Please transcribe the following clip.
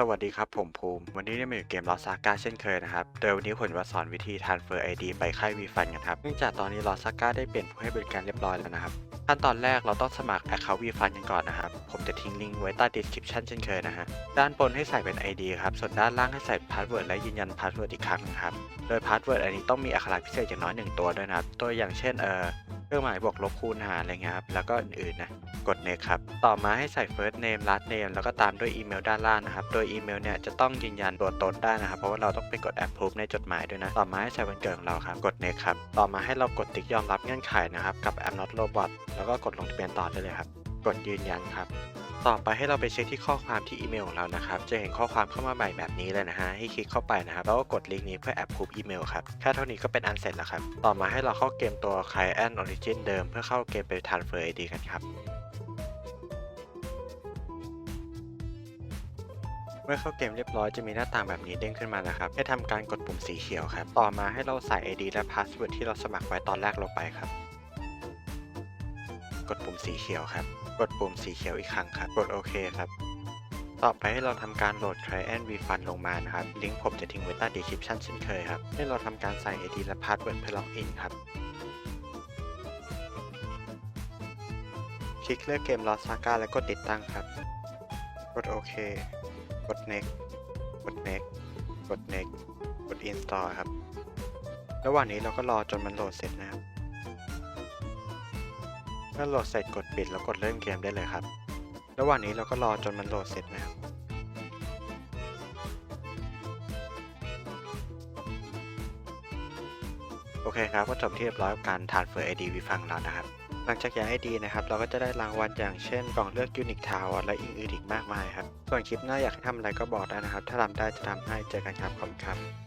สวัสดีครับ ผมภูมิ วันนี้ได้มาอยู่เกมลอซาก้าเช่นเคยนะครับ โดยวันนี้ผมจะสอนวิธี transfer ID ไปค่ายวีฟันกันครับ เนื่องจากตอนนี้ลอซาก้าได้เปลี่ยนผู้ให้บริการเรียบร้อยแล้วนะครับ ขั้นตอนแรกเราต้องสมัคร Account วีฟันกันก่อนนะครับ ผมจะทิ้งลิงก์ไว้ใต้ description เช่นเคยนะฮะ ด้านบนให้ใส่เป็น ID ครับ ส่วนด้านล่างให้ใส่พาสเวิร์ดและยืนยันพาสเวิร์ดอีกครั้งนึงครับ โดยพาสเวิร์ดอันนี้ต้องมีอักขระพิเศษอย่างน้อยหนึ่งตัวด้วยนะครับ ตัวอย่างเช่นเอ่อ รื่องหมายบวกลบคูณหารอะไรเงี้ยครับ แล้วก็อื่นๆนะ กด next ครับ ต่อมาให้ใส่ first name last name แล้วก็ตามด้วยอีเมลด้านล่างนะครับ โดยอีเมลเนี่ยจะต้องยืนยันตัวตนได้นะครับ เพราะว่าเราต้องไปกด approve ในจดหมายด้วยนะ ต่อมาให้ใส่วันเกิดของเราครับ กด next ครับ ต่อมาให้เรากดติ๊กยอมรับเงื่อนไขนะครับ กับ I'm not robot แล้วก็กดลงทะเบียนต่อได้เลยครับ กดยืนยันครับ ต่อไปให้เราไปเช็คที่ข้อความที่อีเมลของเรานะครับ จะเห็นข้อความเข้ามาใหม่แบบนี้เลยนะฮะ ให้คลิกเข้าไปนะครับ แล้วก็กดลิงก์นี้เพื่อ approve อีเมลครับ แค่เท่านี้ก็เป็นอันเสร็จแล้วครับ ต่อมาให้เราเข้าเกมตัว Client Origin เดิม เพื่อเข้าเกมไป Transfer ID กันครับเมื่อเข้าเกมเรียบร้อยจะมีหน้าต่างแบบนี้เด้งขึ้นมานะครับ ให้ทำการกดปุ่มสีเขียวครับ ต่อมาให้เราใส่ ID และ Password ที่เราสมัครไว้ตอนแรกลงไปครับ กดปุ่มสีเขียวครับ กดปุ่มสีเขียวอีกครั้งครับ กดโอเคครับ ต่อไปให้เราทำการโหลด Client Refund ลงมานะครับ ลิงก์ผมจะทิ้งไว้ใต้ description เช่นเคยครับ ให้เราทำการใส่ ID และ Password เพื่อล็อกอินครับ คลิกเลือกเกม Lost Saga แล้วกดติดตั้งครับ กดโอเค กด next กด next กด next กด install ครับ ระหว่างนี้เราก็รอจนมันโหลดเสร็จนะครับ เมื่อโหลดเสร็จกดปิดแล้วกดเริ่มเกมได้เลยครับ ระหว่างนี้เราก็รอจนมันโหลดเสร็จนะครับโอเคครับก็จบที่เรียบร้อยกับการ transfer ID วิฟังเรานะครับ หลังจากย้าย ID นะครับ เราก็จะได้รางวัลอย่างเช่น กล่องเลือกยูนิคทาวและอื่นๆอีกมากมายครับ ส่วนคลิปหน้าอยากให้ทำอะไรก็บอกได้นะครับ ถ้าทำได้จะทำให้เจอกันครับ ขอบคุณครับ